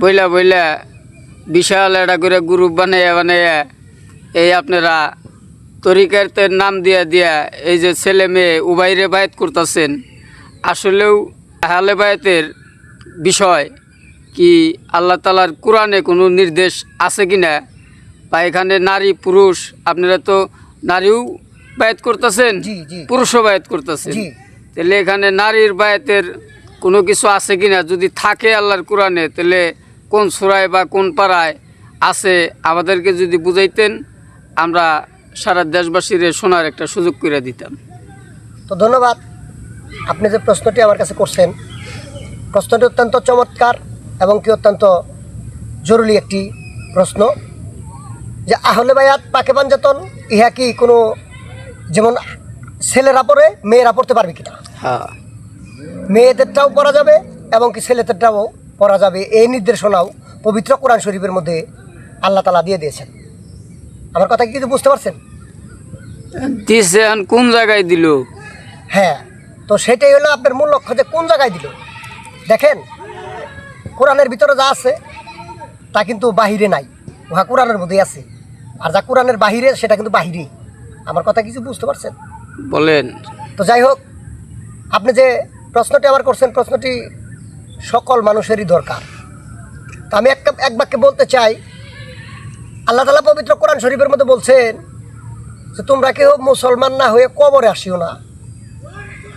বইলা বইলা বিশাল একটা করে গ্রুপ বানাইয়া বানাইয়া এই আপনারা তরিকাতের নাম দিয়া দিয়া এই যে ছেলে মেয়ে উবাইরে বায়াত করতেছেন। আসলেও হালে বায়াতের বিষয় কি আল্লাহ তালার কোরআনে কোনো নির্দেশ আছে কি না বা এখানে নারী পুরুষ আপনারা তো নারীও বায়াত করতেছেন। পুরুষও বায়াত করতেছেন। তাহলে এখানে নারীর বায়াতের কোনো কিছু আছে কি না যদি থাকে আল্লাহর কোরআনে তাহলে কোন সুরায় বা কোন পাড়ায় আছে আমাদেরকে যদি বুঝাইতেন আমরা সারা দেশবাসীর শোনার একটা সুযোগ করে দিতাম। তো ধন্যবাদ। আপনি যে প্রশ্নটি আমার কাছে করছেন প্রশ্নটি অত্যন্ত চমৎকার এবং কি অত্যন্ত জরুরি একটি প্রশ্ন। যে আহলে বায়াত পাকে পাঞ্জাতন ইহা কি কোনো যেমন ছেলেরা পড়ে মেয়েরা পড়তে পারবে কিনা? হ্যাঁ। মেয়েদেরটাও পড়া যাবে এবং কি ছেলেদেরটাও পড়া যাবে এই নির্দেশনাও পবিত্র কোরআন শরীফের মধ্যে আল্লাহ তালা দিয়ে দিয়েছেন। আমার কথা কি কিছু বুঝতে পারছেন? কোন জায়গায় দিল? হ্যাঁ তো সেটাই হলো আপনার মূল লক্ষ্য যে কোন জায়গায় দিল। দেখেন কোরআনের ভিতরে যা আছে তা কিন্তু বাহিরে নাই উহা কোরআনের মধ্যেই আছে। আর যা কোরআনের বাহিরে সেটা কিন্তু বাহিরেই। আমার কথা কিছু বুঝতে পারছেন? বলেন। তো যাই হোক আপনি যে প্রশ্নটি আমার করছেন প্রশ্নটি সকল মানুষেরই দরকার। তো আমি একটা এক বাক্যে বলতে চাই, আল্লাহ তালা পবিত্র কোরআন শরীফের মধ্যে বলছেন যে, তোমরা কেউ মুসলমান না হয়ে কবরে আসিও না।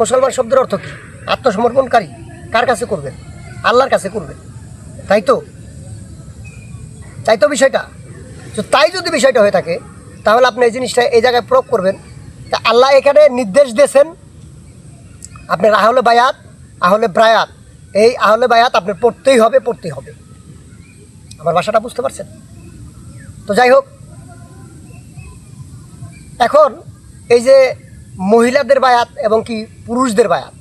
মুসলমান শব্দের অর্থ কী? আত্মসমর্পণকারী কার কাছে করবেন? আল্লাহর কাছে করবেন। তাই তো? তাই তো বিষয়টা? তো তাই যদি বিষয়টা হয়ে থাকে, তাহলে আপনি এই জিনিসটা এই জায়গায় প্রয়োগ করবেন তা আল্লাহ এখানে নির্দেশ দিয়েছেন, আপনার আহলে বায়াত, আহলে ব্রায়াত এই আহলে বায়াত আপনার পড়তেই হবে পড়তেই হবে। আমার ভাষাটা বুঝতে পারছেন? তো যাই হোক, এখন এই যে মহিলাদের বায়াত এবং কি পুরুষদের বায়াত,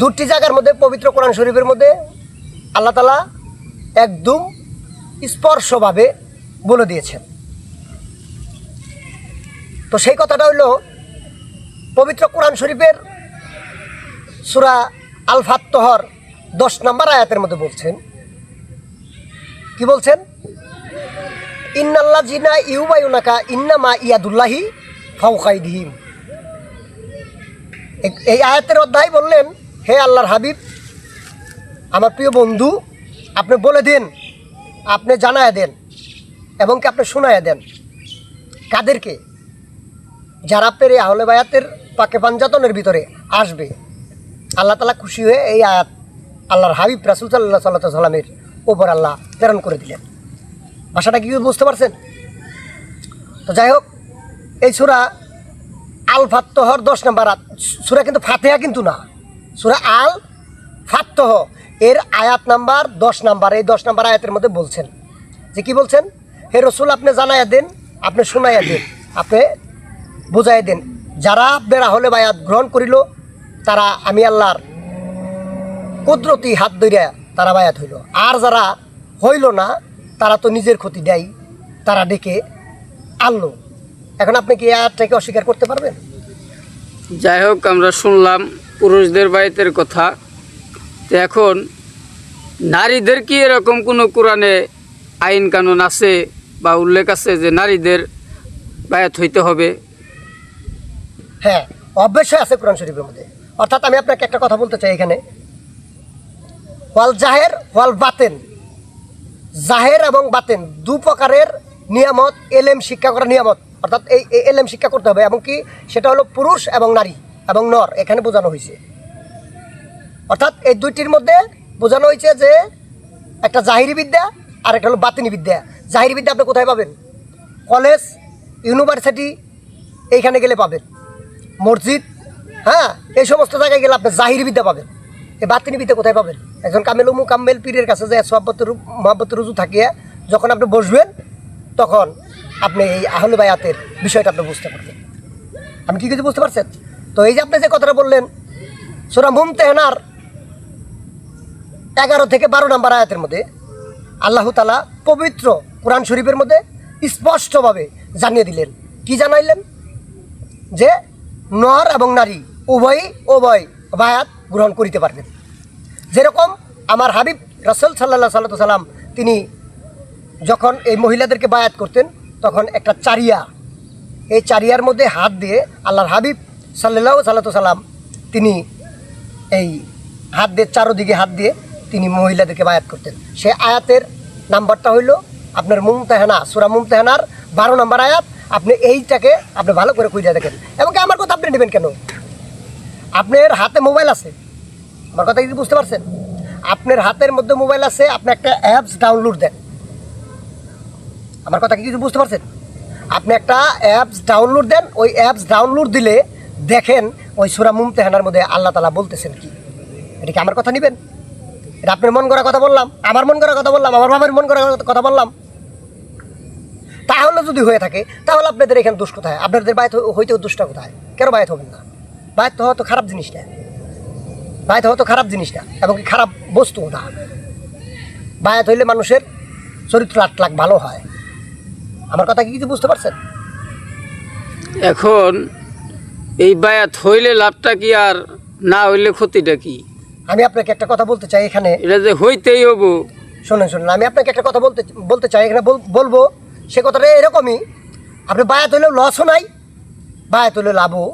দুটি জায়গার মধ্যে পবিত্র কোরআন শরীফের মধ্যে আল্লাহ তালা একদম স্পর্শভাবে বলে দিয়েছেন। তো সেই কথাটা হইল পবিত্র কোরআন শরীফের সুরা আল ফাত্তহর দশ নম্বর আয়াতের মধ্যে বলছেন। কি বলছেন? ইন্নাল্লা জিনা ইউবায়ুনাকা ইন্নামা ইয়াদুল্লাহি ফাউকাইদিহিম এই আয়াতের অধ্যায় বললেন, হে আল্লাহর হাবিব, আমার প্রিয় বন্ধু, আপনি বলে দিন, আপনি জানায় দেন, এবং কি আপনি শোনায় দেন। কাদেরকে? যারা পেরে আহলে বায়াতের পাকে পাঞ্জাতনের ভিতরে আসবে আল্লাহ তালা খুশি হয়ে এই আয়াত আল্লাহর হাবিব রাসুল সাল্লাহ সাল্লাহ সাল্লামের ওপর আল্লাহ প্রেরণ করে দিলেন। ভাষাটা কি বুঝতে পারছেন? তো যাই হোক, এই সুরা আল ফাত্তহর দশ নম্বর সুরা কিন্তু ফাতেহা কিন্তু না, সুরা আল ফাত্তহ এর আয়াত নাম্বার দশ নাম্বার, এই দশ নাম্বার আয়াতের মধ্যে বলছেন। যে কি বলছেন? হে রসুল, আপনি জানাইয়া দেন, আপনি শোনাইয়া দেন, আপনি বুঝাই দেন। যারা আপনার আহলে বায়াত গ্রহণ করিল তারা আমি আল্লাহর কুদরতি হাত ধরিয়া তারা বায়াত হইল। আর যারা হইল না তারা তো নিজের ক্ষতি দেয় তারা ডেকে আনলো। এখন আপনি কি আয়াতটাকে অস্বীকার করতে পারবেন? যাই হোক আমরা শুনলাম পুরুষদের বাড়িতের কথা। তো এখন নারীদের কি এরকম কোনো কোরআনে আইন কানুন আছে বা উল্লেখ আছে যে নারীদের বায়াত হইতে হবে? হ্যাঁ অবশ্যই আছে কোরআন শরীফের মধ্যে। অর্থাৎ আমি আপনাকে একটা কথা বলতে চাই এখানে। ওয়াল জাহের, ওয়াল বাতেন। জাহের এবং বাতেন দু প্রকারের নিয়ামত, এলেম শিক্ষা করার নিয়ামত। অর্থাৎ এই এলেম শিক্ষা করতে হবে এবং কি সেটা হলো পুরুষ এবং নারী এবং নর, এখানে বোঝানো হয়েছে। অর্থাৎ এই দুইটির মধ্যে বোঝানো হয়েছে যে একটা জাহিরি বিদ্যা আর একটা হলো বাতিনি বিদ্যা। জাহিরি বিদ্যা আপনি কোথায় পাবেন? কলেজ, ইউনিভার্সিটি, এইখানে গেলে পাবেন। মসজিদ হ্যাঁ এই সমস্ত জায়গায় গেলে আপনি জাহির বিদ্যা পাবেন। এই বাতিনি বিদ্যা কোথায় পাবেন? একজন কামেল উমু, কামেল পীরের কাছে যে সহবত মহাব্বত রুজু থাকিয়া যখন আপনি বসবেন, তখন আপনি এই আহলে বায়াতের বিষয়টা আপনি বুঝতে পারবেন। আমি কি কিছু বুঝতে পারছেন? তো এই যে আপনি যে কথাটা বললেন, সুরা মুমতেহনার এগারো থেকে বারো নম্বর আয়াতের মধ্যে আল্লাহ তালা পবিত্র কোরআন শরীফের মধ্যে স্পষ্টভাবে জানিয়ে দিলেন। কি জানাইলেন? যে নর এবং নারী উভয়ই, উভয় বায়াত গ্রহণ করিতে পারবেন। যেরকম আমার হাবিব রাসেল সাল্লাহ সাল্লাহ সাল্লাম তিনি যখন এই মহিলাদেরকে বায়াত করতেন, তখন একটা চারিয়া, এই চারিয়ার মধ্যে হাত দিয়ে আল্লাহর হাবিব সাল্লাহ সাল্লাহ সাল্লাম তিনি এই হাত দিয়ে, চারোদিকে হাত দিয়ে তিনি মহিলাদেরকে বায়াত করতেন। সে আয়াতের নাম্বারটা হইল আপনার মুমতাহানা সুরা মুমতাহানার বারো নম্বর আয়াত। আপনি এইটাকে আপনি ভালো করে খুঁজে দেখেন। এবং আমার কথা আপনি নেবেন কেন? আপনার হাতে মোবাইল আছে? আমার কথা কি বুঝতে পারছেন? আপনার হাতের মধ্যে মোবাইল আছে, আপনি একটা অ্যাপস ডাউনলোড দেন। আমার কথা কি কিছু বুঝতে পারছেন? আপনি একটা অ্যাপস ডাউনলোড দেন, ওই অ্যাপস ডাউনলোড দিলে দেখেন ওই সুরা মুমতেহানার মধ্যে আল্লাহ তালা বলতেছেন কি। এটা কি আমার কথা নেবেন? এটা আপনার মন করা কথা বললাম, আমার মন করা কথা বললাম, আমার বাবার মন করা কথা বললাম। তাহলে যদি হয়ে থাকে, তাহলে আপনাদের এখানে দোষ কোথায়? আপনাদের বায়ত হইতেও দোষটা কোথায়? কেন বায়ত হবেন না? বায়ত হওয়া তো খারাপ জিনিস না বায়ত হওয়া তো খারাপ জিনিস না এবং কি খারাপ বস্তু না বায়াত হইলে মানুষের চরিত্র আট লাখ ভালো হয়। আমার কথা কি কিছু বুঝতে পারছেন? এখন এই বায়াত হইলে লাভটা কি আর না হইলে ক্ষতিটা কি? আমি আপনাকে একটা কথা বলতে চাই এখানে। এটা যে হইতেই হব। শোনেন শোনেন আমি আপনাকে একটা কথা বলতে বলতে চাই এখানে বল- বলব সে কথাটা এরকমই আপনি বায়াত হইলেও লসও নাই বায়াত হইলেও লাভও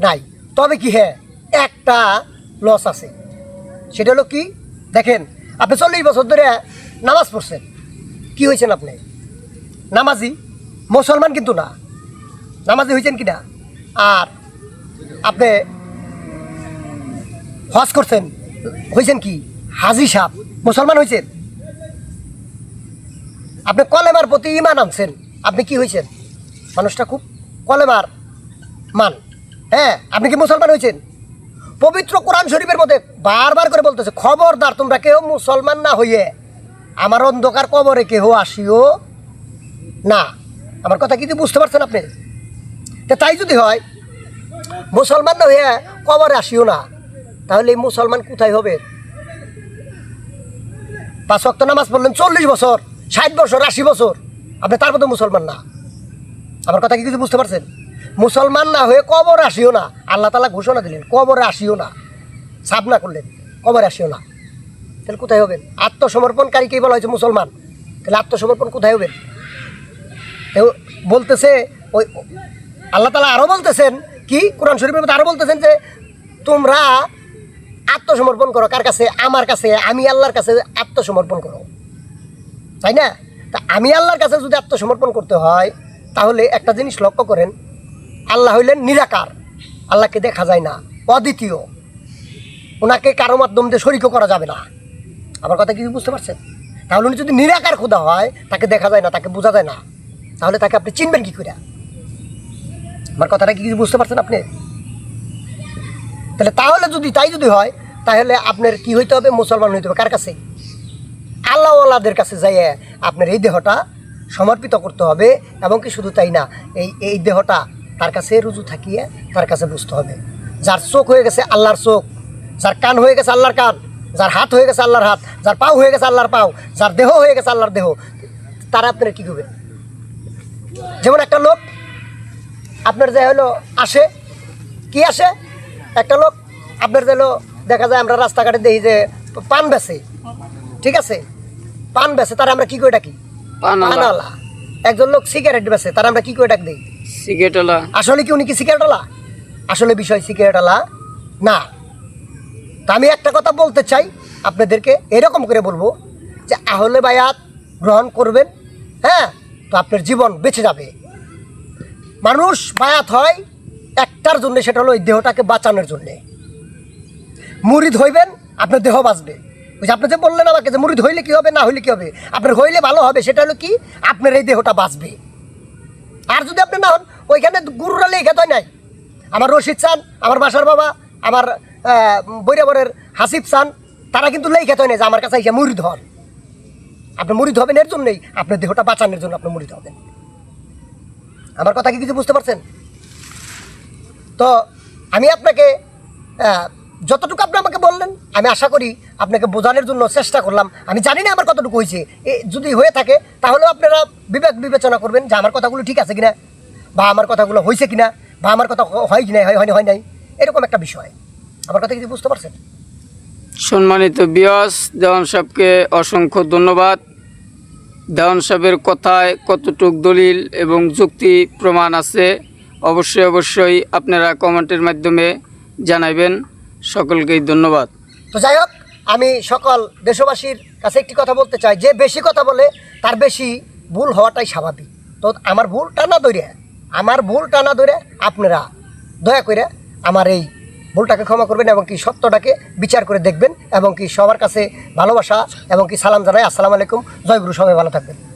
নাই। তবে কি হ্যাঁ একটা লস আছে। সেটা হলো কি? দেখেন, আপনি চল্লিশ বছর ধরে নামাজ পড়ছেন। কি হয়েছেন আপনি? নামাজি মুসলমান কিন্তু না। নামাজি হয়েছেন কি না আর আপনি হজ করছেন, হয়েছেন কি? হাজি সাহ মুসলমান হয়েছেন? আপনি কলেমার প্রতি ইমান আনছেন, আপনি কি হয়েছেন? মানুষটা খুব কলেমার মান। হ্যাঁ আপনি কি মুসলমান হয়েছেন? পবিত্র কোরআন শরীফের মধ্যে বারবার করে বলতেছে, খবরদার, তোমরা কেউ মুসলমান না হইয়ে আমার অন্ধকার কবরে কেহ আসিও না। আমার কথা কিন্তু বুঝতে পারছেন আপনি? তাই যদি হয়, মুসলমান না হইয়া কবরে আসিও না, তাহলে এই মুসলমান কোথায় হবে? পাঁচ ওয়াক্ত নামাজ পড়লেন চল্লিশ বছর, ষাট বছর, আশি বছর, আপনি তার মধ্যে মুসলমান না। আমার কথা কি কিছু বুঝতে পারছেন? মুসলমান না হয়ে কবর আসিও না। আল্লাহ তালা ঘোষণা দিলেন, কবরে আসিও না। সাপ না করলেন, কবরে আসিও না। তাহলে কোথায় হবেন? আত্মসমর্পণকারীকেই বলা হয়েছে মুসলমান। তাহলে আত্মসমর্পণ কোথায় হবেন? বলতেছে, ওই আল্লাহ তালা আরও বলতেছেন, কি? কোরআন শরীফের মধ্যে আরও বলতেছেন যে, তোমরা আত্মসমর্পণ করো। কার কাছে? আমার কাছে। আমি আল্লাহর কাছে আত্মসমর্পণ করো। তাই না? তা আমি আল্লাহর কাছে যদি আত্মসমর্পণ করতে হয়, তাহলে একটা জিনিস লক্ষ্য করেন আল্লাহ হইলেন নিরাকার। আল্লাহকে দেখা যায় না, অদ্বিতীয়। ওনাকে কারও মাধ্যম দিয়ে শরিকও করা যাবে না। আমার কথা কি বুঝতে পারছেন? তাহলে উনি যদি নিরাকার খোদা হয়, তাকে দেখা যায় না, তাকে বোঝা যায় না। তাহলে তাকে আপনি চিনবেন কি করে আমার কথাটা কি কিছু বুঝতে পারছেন আপনি? তাহলে তাহলে যদি তাই যদি হয়, তাহলে আপনার কি হইতে হবে? মুসলমান হইতে হবে। কার কাছে? আল্লাহওয়ালাদের কাছে যাইয়ে আপনার এই দেহটা সমর্পিত করতে হবে। এবং কি শুধু তাই না, এই এই দেহটা তার কাছে রুজু থাকিয়ে তার কাছে বুঝতে হবে। যার চোখ হয়ে গেছে আল্লাহর চোখ যার কান হয়ে গেছে আল্লাহর কান যার হাত হয়ে গেছে আল্লাহর হাত যার পাও হয়ে গেছে আল্লাহর পাও যার দেহ হয়ে গেছে আল্লাহর দেহ তারা আপনার কী করবে যেমন একটা লোক আপনার যে হলো আসে কি আসে? একটা লোক আপনার যে হলো দেখা যায় আমরা রাস্তাঘাটে দেখি যে পান বেচে ঠিক আছে? পান বেচে তারা আমরা কি করে ডাকি? পানালা একজন লোক সিগারেট বেছে তারা আমরা কি করে ডাক দিই? সিগারেটলা আসলে কি উনি কি সিগারেটওয়ালা? আসলে বিষয় সিগারেটওয়ালা না। তা আমি একটা কথা বলতে চাই, আপনাদেরকে এরকম করে বলব যে আহলে বায়াত গ্রহণ করবেন হ্যাঁ? তো আপনার জীবন বেঁচে যাবে। মানুষ বায়াত হয় একটার জন্য, সেটা হলো ওই দেহটাকে বাঁচানোর জন্যে। মুরিদ হইবেন, আপনার দেহ বাঁচবে। ওই যে আপনি যে বললেন আমাকে যে মুরিদ হইলে কি হবে, না হইলে কী হবে? আপনার হইলে ভালো হবে, সেটা হলো কি? আপনার এই দেহটা বাঁচবে। আর যদি আপনি না হন ওইখানে গুরুরা লেখা তো নাই। আমার রশিদ চান, আমার বাসার বাবা, আমার বৈরাবরের হাসিব চান, তারা কিন্তু লেখা তো নাই যে আমার কাছে এসে মুরিদ হন। আপনি মুরিদ হবেন এর জন্যই, আপনার দেহটা বাঁচানোর জন্য আপনি মুরিদ হবেন। আমার কথা কি কিছু বুঝতে পারছেন? তো আমি আপনাকে যতটুকু আপনি আমাকে বললেন, আমি আশা করি আপনাকে বোঝানোর জন্য চেষ্টা করলাম। আমি জানি না আমার কতটুকু হয়েছে। যদি হয়ে থাকে, তাহলেও আপনারা বিবেক বিবেচনা করবেন যে আমার কথাগুলো ঠিক আছে কিনা। বা আমার কথাগুলো হয়েছে কিনা বা আমার কথা হয় কিনা হয় হয়নি হয় নাই এরকম একটা বিষয়। আমার কথা কিছু বুঝতে পারছেন? সম্মানিত বিয়স দেওয়ান সাহেবকে অসংখ্য ধন্যবাদ। দেওয়ান সাহেবের কথায় কতটুক দলিল এবং যুক্তি প্রমাণ আছে অবশ্যই অবশ্যই আপনারা কমেন্টের মাধ্যমে জানাবেন সকলকেই ধন্যবাদ। তো যাই হোক আমি সকল দেশবাসীর কাছে একটি কথা বলতে চাই যে বেশি কথা বলে তার বেশি ভুল হওয়াটাই স্বাভাবিক। তো আমার ভুলটা না ধরে আমার ভুলটা না ধরে আপনারা দয়া করে আমার এই ভুলটাকে ক্ষমা করবেন এবং কি সত্যটাকে বিচার করে দেখবেন এবং কি সবার কাছে ভালোবাসা এবং কি সালাম জানাই। আসসালামু আলাইকুম। জয়গুরু সবাই ভালো থাকবেন।